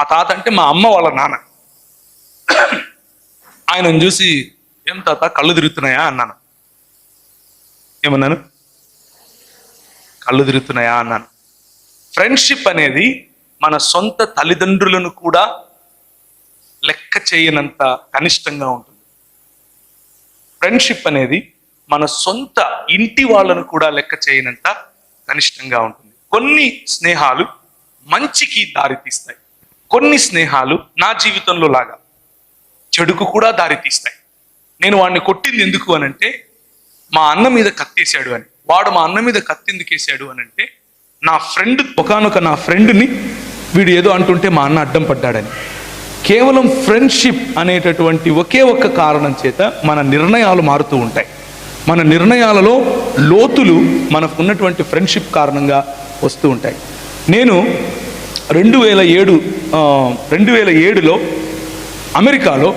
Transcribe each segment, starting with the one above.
మా తాత అంటే మా అమ్మ వాళ్ళ నాన్న. ఆయనను చూసి ఏం తాత కళ్ళు తిరుగుతున్నాయా? అన్నాను. ఏమన్నాను? కళ్ళు తిరుగుతున్నాయా? అన్నాను. ఫ్రెండ్షిప్ అనేది మన సొంత తల్లిదండ్రులను కూడా లెక్క చేయనంత కనిష్టంగా ఉంటుంది. ఫ్రెండ్షిప్ అనేది మన సొంత ఇంటి వాళ్ళను కూడా లెక్క చేయనంత కనిష్టంగా ఉంటుంది. కొన్ని స్నేహాలు మంచికి దారితీస్తాయి. కొన్ని స్నేహాలు నా జీవితంలో లాగా చెడుకు కూడా దారితీస్తాయి నేను వాడిని కొట్టింది ఎందుకు అనంటే మా అన్న మీద కత్తేశాడు అని. వాడు మా అన్న మీద కత్తి ఎందుకు వేసాడు అని అంటే నా ఫ్రెండ్ ఒకనొక నా ఫ్రెండ్ని వీడు ఏదో అంటుంటే మా అన్న అడ్డం పడ్డాడని. కేవలం ఫ్రెండ్షిప్ అనేటటువంటి ఒకే ఒక్క కారణం చేత మన నిర్ణయాలు మారుతూ ఉంటాయి. మన నిర్ణయాలలో లోతులు మనకు ఉన్నటువంటి ఫ్రెండ్షిప్ కారణంగా వస్తూ ఉంటాయి. నేను రెండు వేల ఏడు రెండు వేల ఏడులో అమెరికాలో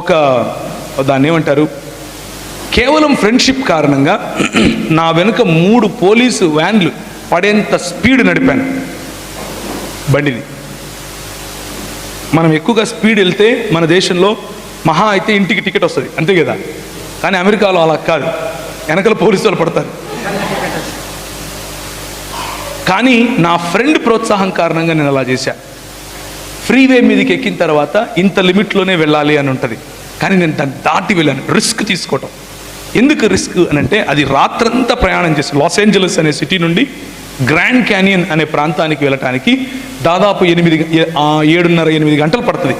ఒక దాన్ని ఏమంటారు కేవలం ఫ్రెండ్షిప్ కారణంగా నా వెనుక మూడు పోలీసు వ్యాన్లు పడేంత స్పీడ్ నడిపాను. బండిని మనం ఎక్కువగా స్పీడ్ వెళ్తే మన దేశంలో మహా అయితే ఇంటికి టికెట్ వస్తుంది అంతే కదా? కానీ అమెరికాలో అలా కాదు. వెనకల పోలీసు వాళ్ళు పడతారు. కానీ నా ఫ్రెండ్ ప్రోత్సాహం కారణంగా నేను అలా చేశా. ఫ్రీవే మీదకి ఎక్కిన తర్వాత ఇంత లిమిట్లోనే వెళ్ళాలి అని ఉంటుంది. కానీ నేను దాన్ని దాటి వెళ్ళాను. రిస్క్ తీసుకోవటం. ఎందుకు రిస్క్ అని అంటే అది రాత్రంతా ప్రయాణం చేసి లాస్ ఏంజలస్ అనే సిటీ నుండి గ్రాండ్ క్యానియన్ అనే ప్రాంతానికి వెళ్ళటానికి దాదాపు ఎనిమిది ఏడున్నర ఎనిమిది గంటలు పడుతుంది.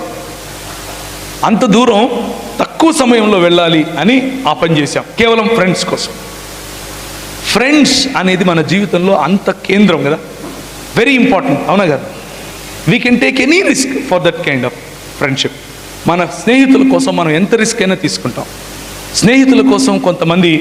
అంత దూరం తక్కువ సమయంలో వెళ్ళాలి అని ఆ పని చేశాం. కేవలం ఫ్రెండ్స్ కోసం. ఫ్రెండ్స్ అనేది మన జీవితంలో అంత కేంద్రం కదా. వెరీ ఇంపార్టెంట్ అవునా కదా? We can take any risk for that kind of friendship మన స్నేహితుల కోసం మనం ఎంత రిస్క్ అయినా తీసుకుంటాం. స్నేహితుల కోసం కొంతమంది